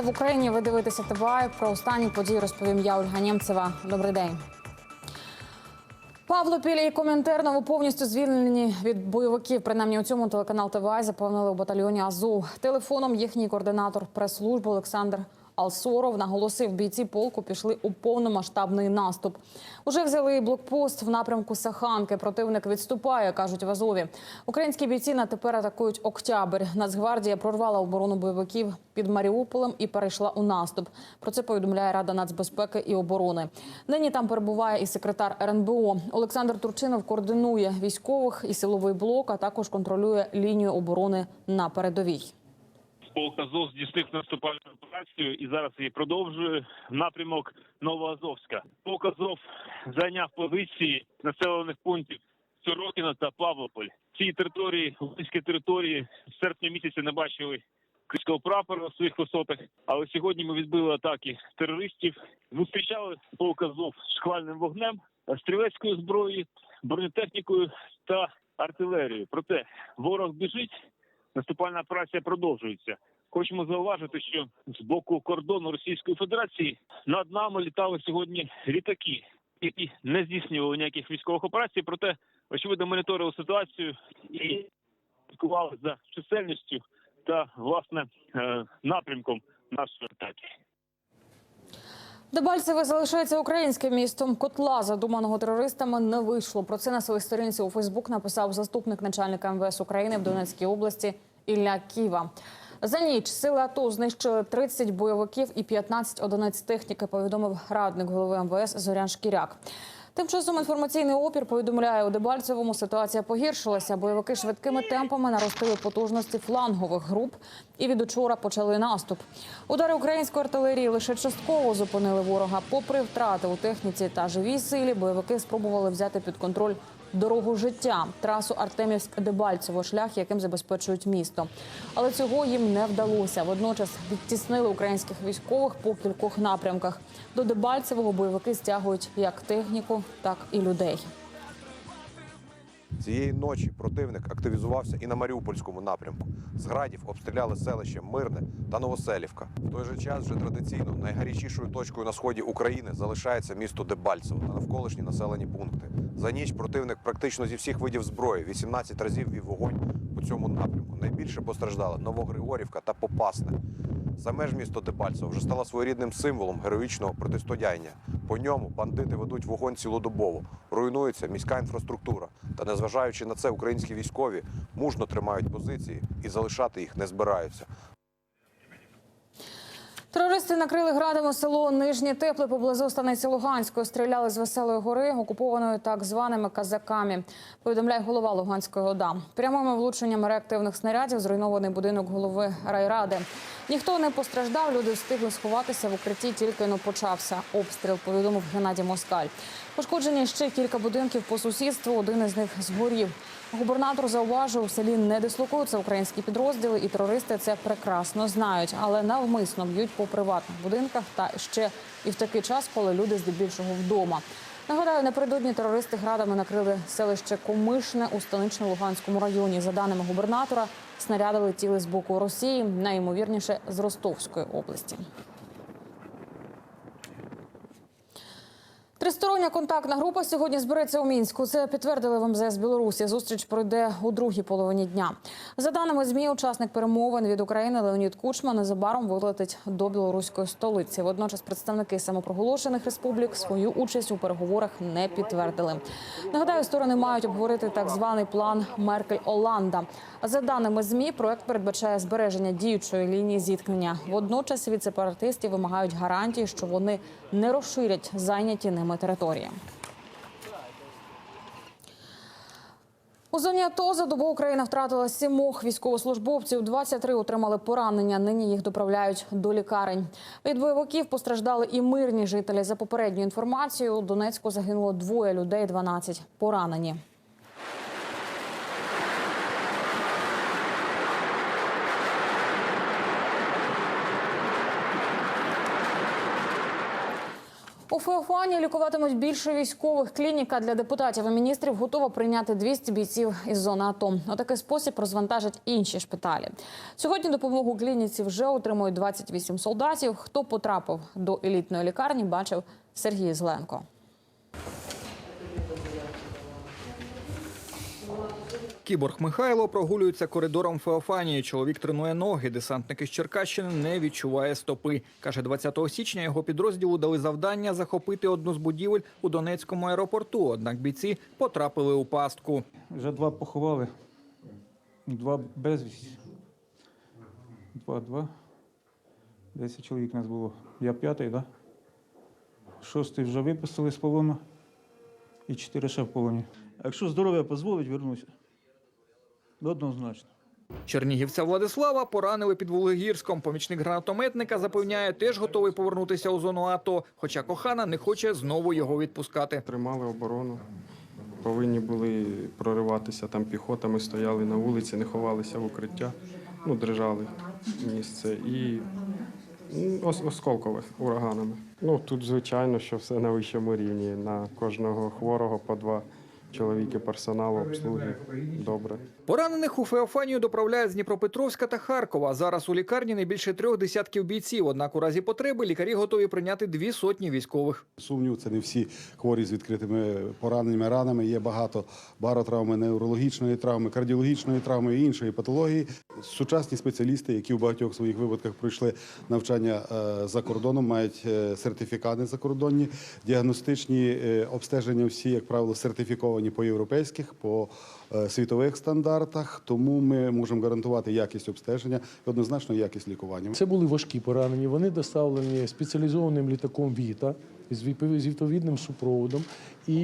в Україні. Ви дивитеся ТВА. Про останні події розповім я, Ольга Нємцева. Добрий день. Павло Пілі і Комінтерново повністю звільнені від бойовиків. Принаймні у цьому телеканал ТВА заповнили у батальйоні Азов. Телефоном їхній координатор прес-служби Олександр Алсоров наголосив, бійці полку пішли у повномасштабний наступ. Уже взяли блокпост в напрямку Саханки. Противник відступає, кажуть в Азові. Українські бійці на тепер атакують Октябрь. Нацгвардія прорвала оборону бойовиків під Маріуполем і перейшла у наступ. Про це повідомляє Рада нацбезпеки і оборони. Нині там перебуває і секретар РНБО. Олександр Турчинов координує військових і силовий блок, а також контролює лінію оборони на передовій. Полк Азов здійснив наступальну операцію і зараз її продовжує напрямок Новоазовська. Полк Азов зайняв позиції населених пунктів Сорокіна та Павлополь. Ці території, українські території з серпня місяця не бачили українського прапора на своїх висотах. Але сьогодні ми відбили атаки терористів. Зустрічали полк Азов шквальним вогнем, стрілецькою зброєю, бронетехнікою та артилерією. Проте ворог біжить. Наступальна операція продовжується. Хочемо зауважити, що з боку кордону Російської Федерації над нами літали сьогодні літаки, які не здійснювали ніяких військових операцій. Проте очевидно моніторили ситуацію і слідкували за чисельністю та власне е, напрямком нашої атаки. Дебальцеве залишається українським містом. Котла, задуманого терористами, не вийшло. Про це на своїй сторінці у Фейсбук написав заступник начальника МВС України в Донецькій області Ілля Ківа. За ніч сили АТО знищили 30 бойовиків і 15 одиниць техніки. Повідомив радник голови МВС Зорян Шкіряк. Тим часом інформаційний опір повідомляє у Дебальцевому. Ситуація погіршилася. Бойовики швидкими темпами наростили потужності флангових груп і від учора почали наступ. Удари української артилерії лише частково зупинили ворога. Попри втрати у техніці та живій силі, бойовики спробували взяти під контроль дорогу життя, трасу Артемівськ-Дебальцево, шлях, яким забезпечують місто. Але цього їм не вдалося. Водночас відтіснили українських військових по кількох напрямках. До Дебальцевого бойовики стягують як техніку, так і людей. Цієї ночі противник активізувався і на Маріупольському напрямку. З градів обстріляли селище Мирне та Новоселівка. В той же час вже традиційно найгарячішою точкою на сході України залишається місто Дебальцево та навколишні населені пункти. За ніч противник практично зі всіх видів зброї 18 разів вів вогонь по цьому напрямку. Найбільше постраждали Новогригорівка та Попасне. Саме ж місто Дебальцево вже стало своєрідним символом героїчного протистояння. По ньому бандити ведуть вогонь цілодобово, руйнується міська інфраструктура. Та незважаючи на це, українські військові мужно тримають позиції і залишати їх не збираються. Терористи накрили градами село Нижнє Тепле поблизу станиці Луганської. Стріляли з веселої гори, окупованої так званими казаками. Повідомляє голова Луганської ОДА. Прямими влученнями реактивних снарядів зруйнований будинок голови райради. Ніхто не постраждав. Люди встигли сховатися в укритті. Тільки но почався обстріл. Повідомив Геннадій Москаль. Пошкоджені ще кілька будинків по сусідству. Один із них згорів. Губернатор зауважив, у селі не дислокуються українські підрозділи, і терористи це прекрасно знають, але навмисно б'ють по приватних будинках та ще і в такий час, коли люди здебільшого вдома. Нагадаю, напередодні терористи градами накрили селище Комишне у станично-Луганському районі. За даними губернатора, снаряди летіли з боку Росії, найімовірніше з Ростовської області. Тристороння контактна група сьогодні збереться у мінську. Це підтвердили в МЗС Білорусі. Зустріч пройде у другій половині дня. За даними змі, учасник перемовин від України Леонід Кучма незабаром вилетить до білоруської столиці. Водночас представники самопроголошених республік свою участь у переговорах не підтвердили. Нагадаю, сторони мають обговорити так званий план Меркель Оланда. За даними змі, проект передбачає збереження діючої лінії зіткнення. Водночас від сепаратистів вимагають гарантії, що вони не розширять зайняті ними території. У зоні АТО за добу Україна втратила сімох військовослужбовців. 23 отримали поранення. Нині їх доправляють до лікарень. Від бойовиків постраждали і мирні жителі. За попередньою інформацією, у Донецьку загинуло двоє людей, 12 поранені. Феофані лікуватимуть більше військових. Клініка для депутатів і міністрів готова прийняти 200 бійців із зони АТО. У такий спосіб розвантажать інші шпиталі. Сьогодні допомогу клініці вже отримують 28 солдатів. Хто потрапив до елітної лікарні, бачив Сергій Зленко. Кіборг Михайло прогулюється коридором Феофанії. Чоловік тренує ноги. Десантник із Черкащини не відчуває стопи. Каже, 20 січня його підрозділу дали завдання захопити одну з будівель у Донецькому аеропорту. Однак бійці потрапили у пастку. Вже два поховали, два безвісті. Два, два. Десять чоловік нас було. Я п'ятий? Да? Шостий вже випустили з полону і чотири ще в полоні. Якщо здоров'я дозволить, вернуся. Однозначно. Чернігівця Владислава поранили під Вологірськом. Помічник гранатометника запевняє, теж готовий повернутися у зону АТО. Хоча кохана не хоче знову його відпускати. Тримали оборону. Повинні були прориватися там піхота. Ми стояли на вулиці, не ховалися в укриття, ну, держали місце і ну, ос- осколкове ураганами. Ну тут, звичайно, що все на вищому рівні. На кожного хворого по два чоловіки персоналу обслуги. Добре. Поранених у Феофанію доправляють з Дніпропетровська та Харкова. Зараз у лікарні не більше трьох десятків бійців. Однак у разі потреби лікарі готові прийняти дві сотні військових. Сумнів, це не всі хворі з відкритими пораненнями, ранами. Є багато баротравми, неврологічної травми, кардіологічної травми і іншої патології. Сучасні спеціалісти, які в багатьох своїх випадках пройшли навчання е, за кордоном, мають е, сертифікати закордонні, діагностичні е, обстеження всі, як правило, сертифіковані по європейських, по світових стандартах. Тому ми можемо гарантувати якість обстеження і однозначно якість лікування. Це були важкі поранені. Вони доставлені спеціалізованим літаком Віта з відпов- з відповідним супроводом. І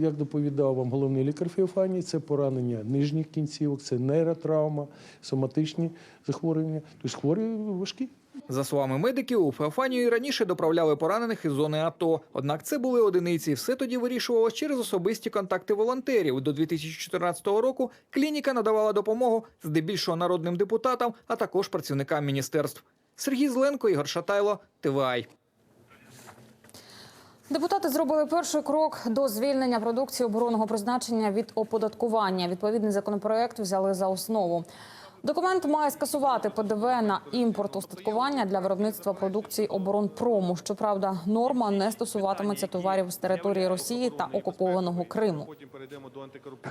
як доповідав вам головний лікар Феофанії, це поранення нижніх кінцівок, це нейротравма, соматичні захворювання. Тобто хворі важкі. За словами медиків, у Феофанію раніше доправляли поранених із зони АТО. Однак це були одиниці. Все тоді вирішувалось через особисті контакти волонтерів. До 2014 року клініка надавала допомогу здебільшого народним депутатам, а також працівникам міністерств. Сергій Зленко, Ігор Шатайло, ТВАЙ. Депутати зробили перший крок до звільнення продукції оборонного призначення від оподаткування. Відповідний законопроект взяли за основу. Документ має скасувати ПДВ на імпорт устаткування для виробництва продукції оборонпрому. Щоправда, норма не стосуватиметься товарів з території Росії та окупованого Криму.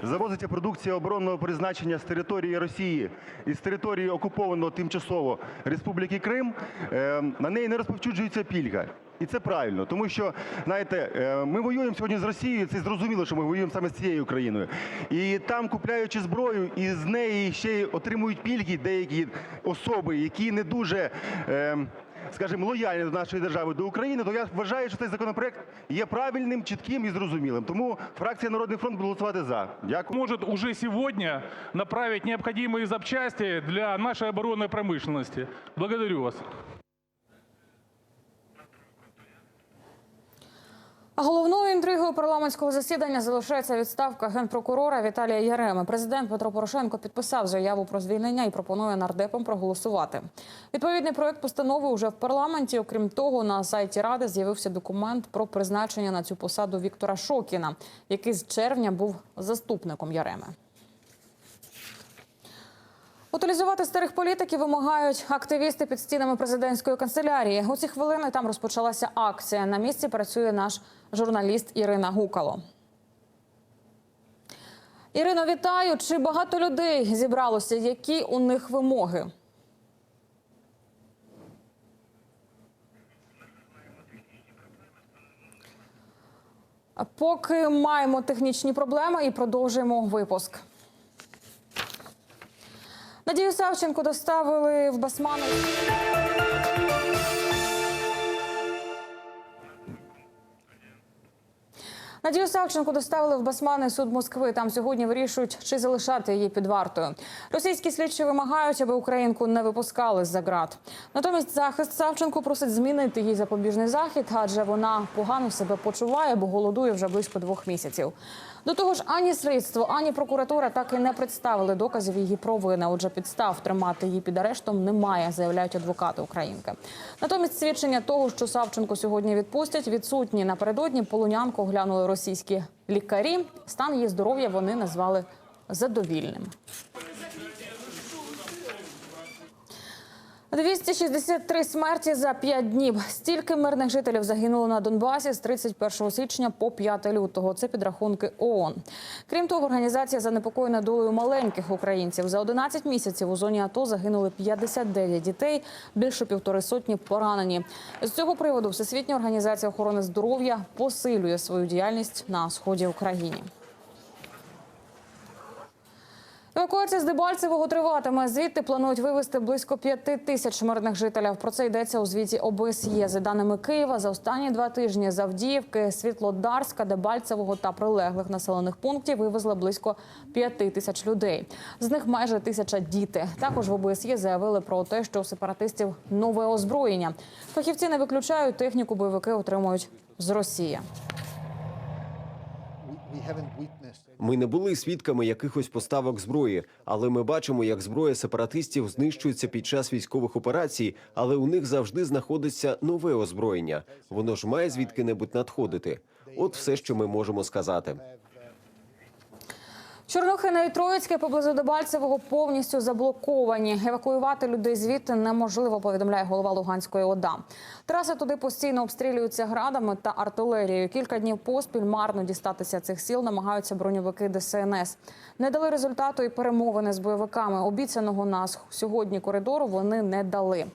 Завозиться продукція оборонного призначення з території Росії і з території окупованого тимчасово Республіки Крим. е, На неї не розповсюджується пільга. І це правильно, тому що знаєте, е, ми воюємо сьогодні з Росією. Це зрозуміло, що ми воюємо саме з цією країною. І там, купляючи зброю, і з неї ще й отримують пільги деякі особи, які не дуже. е, Скажімо, лояльні до нашої держави до України, то я вважаю, що цей законопроект є правильним, чітким і зрозумілим. Тому фракція Народний фронт буде голосувати за. Дякую. может уже сегодня направить необходимые запчасти для нашей оборонной промышленности. Благодарю вас. Головною інтригою парламентського засідання залишається відставка генпрокурора Віталія Яреми. Президент Петро Порошенко підписав заяву про звільнення і пропонує нардепам проголосувати. Відповідний проект постанови вже в парламенті. Окрім того, на сайті ради з'явився документ про призначення на цю посаду Віктора Шокіна, який з червня був заступником Яреми. Утилізувати старих політиків вимагають активісти під стінами президентської канцелярії. У ці хвилини там розпочалася акція. На місці працює наш журналіст Ірина Гукало. Ірино, вітаю! Чи багато людей зібралося? Які у них вимоги? Поки маємо технічні проблеми і продовжуємо випуск. Надію Савченко доставили в Басманов. Надію Савченко доставили в Басманний суд Москви. Там сьогодні вирішують, чи залишати її під вартою. Російські слідчі вимагають, аби українку не випускали з-за ґрат. Натомість захист Савченко просить змінити їй запобіжний захід, адже вона погано себе почуває, бо голодує вже близько двох місяців. До того ж, ані слідство, ані прокуратура так і не представили доказів її провини. Отже, підстав тримати її під арештом немає, заявляють адвокати Українки. Натомість свідчення того, що Савченко сьогодні відпустять, відсутні напередодні полонянку оглянули російські лікарі. Стан її здоров'я вони назвали задовільним. 263 смерті за 5 днів. Стільки мирних жителів загинуло на Донбасі з 31 січня по 5 лютого. Це підрахунки ООН. Крім того, організація занепокоєна долею маленьких українців. За 11 місяців у зоні АТО загинули 59 дітей, більше півтори сотні поранені. З цього приводу Всесвітня організація охорони здоров'я посилює свою діяльність на сході України. Евакуація з Дебальцевого триватиме. Звідти планують вивезти близько п'яти тисяч мирних жителів. Про це йдеться у звіті ОБСЄ. За даними Києва, за останні два тижні з Авдіївки, Світлодарська, Дебальцевого та прилеглих населених пунктів вивезли близько п'яти тисяч людей. З них майже тисяча діти. Також в ОБСЄ заявили про те, що у сепаратистів нове озброєння. Фахівці не виключають техніку, бойовики отримують з Росії. Ми не були свідками якихось поставок зброї, але ми бачимо, як зброя сепаратистів знищується під час військових операцій, але у них завжди знаходиться нове озброєння. Воно ж має звідки-небудь надходити. От все, що ми можемо сказати. Чорнухине і Троїцьке поблизу Дебальцевого повністю заблоковані. Евакуювати людей звідти неможливо, повідомляє голова Луганської ОДА. Траси туди постійно обстрілюються градами та артилерією. Кілька днів поспіль марно дістатися цих сіл намагаються броньовики ДСНС. Не дали результату і перемовини з бойовиками. Обіцяного нас сьогодні коридору вони не дали.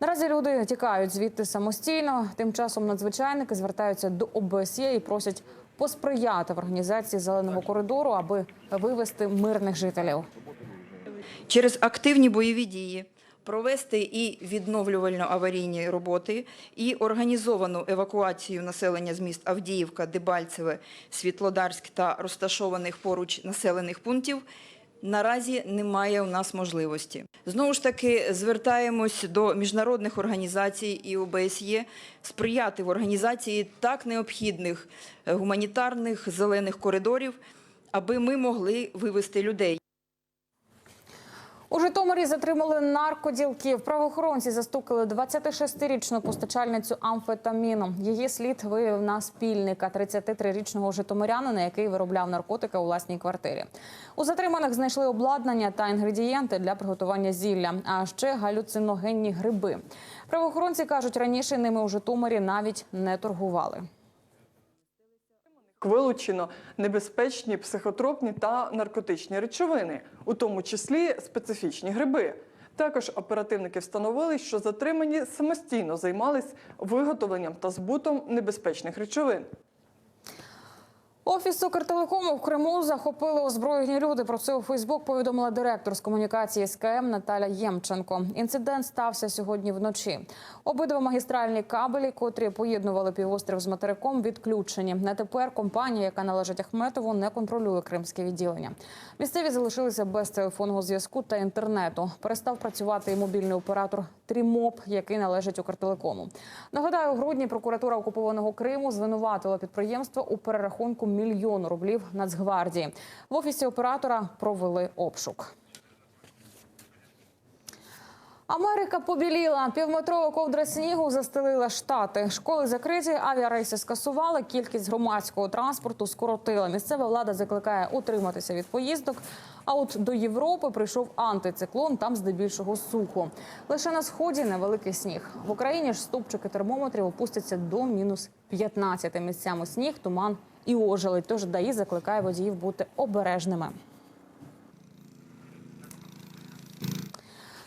Наразі люди тікають звідти самостійно. Тим часом надзвичайники звертаються до ОБСЄ і просять посприяти в організації зеленого коридору, аби вивести мирних жителів. через активні бойові дії провести і відновлювально-аварійні роботи, і організовану евакуацію населення з міст Авдіївка, Дебальцеве, Світлодарськ та розташованих поруч населених пунктів. Наразі немає у нас можливості. Знову ж таки, звертаємось до міжнародних організацій і ОБСЄ сприяти в організації так необхідних гуманітарних зелених коридорів, аби ми могли вивести людей. У Житомирі затримали наркоділків. Правоохоронці застукали 26-річну постачальницю амфетаміну. Її слід виявив на спільника 33-річного житомирянина, який виробляв наркотики у власній квартирі. У затриманих знайшли обладнання та інгредієнти для приготування зілля, а ще галюциногенні гриби. Правоохоронці кажуть, раніше ними у Житомирі навіть не торгували. Вилучено небезпечні психотропні та наркотичні речовини, у тому числі специфічні гриби. Також оперативники встановили, що затримані самостійно займались виготовленням та збутом небезпечних речовин. Офіс Укртелекому в Криму захопили озброєні люди. Про це у Фейсбук повідомила директор з комунікації СКМ Наталя Ємченко. Інцидент стався сьогодні вночі. Обидва магістральні кабелі, котрі поєднували півострів з материком, відключені. На тепер компанія, яка належить Ахметову, не контролює кримське відділення. Місцеві залишилися без телефонного зв'язку та інтернету. Перестав працювати і мобільний оператор Трімоп, який належить Укртелекому. Нагадаю, у грудні прокуратура окупованого Криму звинуватила підприємство у перерахунку мільйону рублів Нацгвардії. В офісі оператора провели обшук. Америка побіліла. Півметрова ковдра снігу застелила штати. Школи закриті, авіарейси скасували. Кількість громадського транспорту скоротила. Місцева влада закликає утриматися від поїздок. А от до Європи прийшов антициклон. Там здебільшого сухо. Лише на сході невеликий сніг. В Україні ж ступчики термометрів опустяться до мінус 15. Місцями сніг, туман і ожеледь. Тож ДАІ закликає водіїв бути обережними.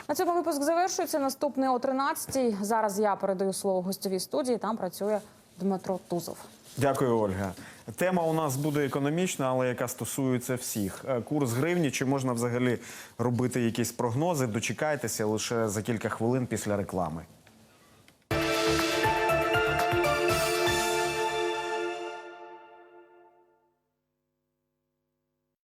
На цьому випуск завершується. Наступний о 13-й. Зараз я передаю слово гостьовій студії. Там працює Дмитро Тузов. Дякую, Ольга. Тема у нас буде економічна, але яка стосується всіх. Е, Курс гривні, чи можна взагалі робити якісь прогнози? Дочекайтеся лише за кілька хвилин після реклами.